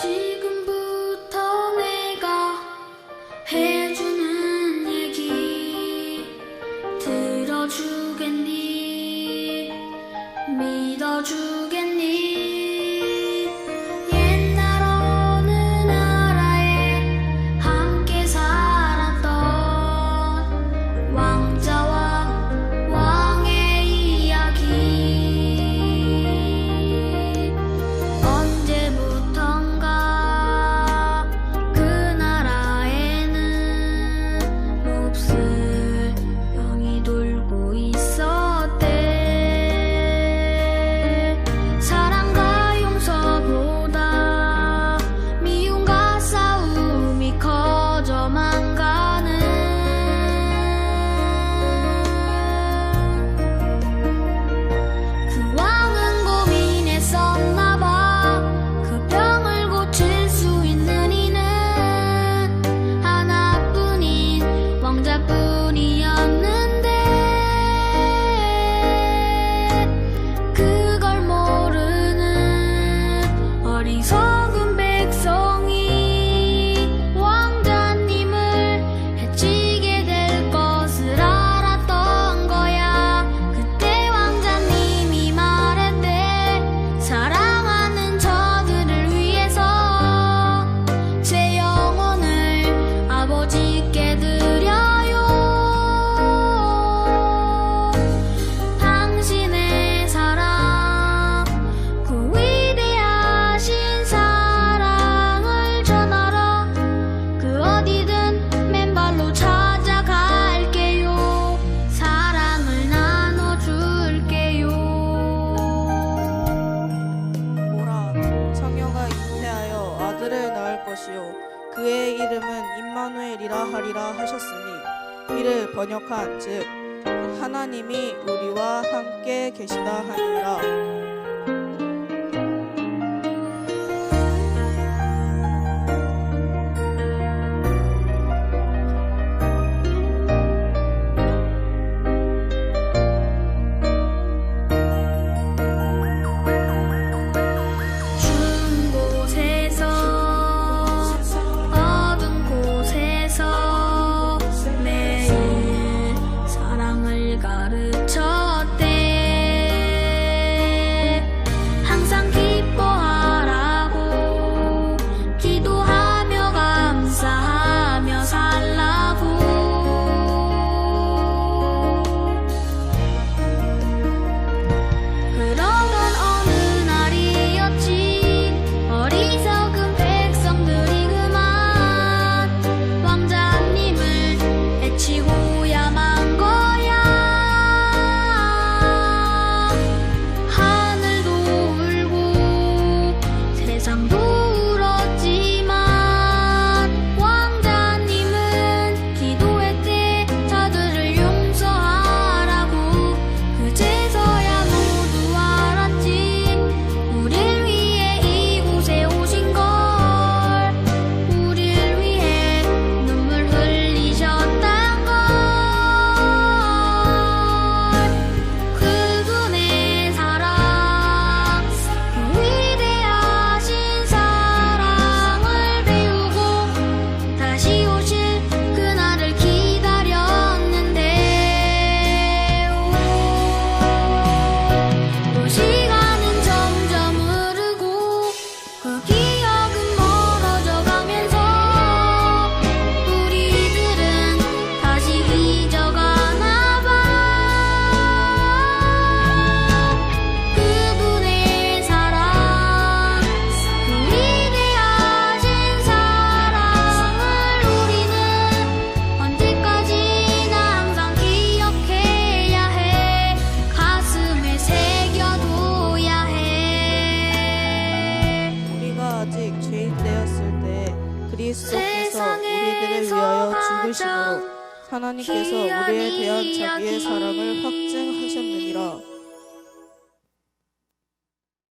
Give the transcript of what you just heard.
习惯 임마누엘이라 하리라 하셨으니 이를 번역한 즉 하나님이 우리와 함께 계시다 하니라. 죽으심으로 하나님께서 우리에 대한 자기의 사랑을 확증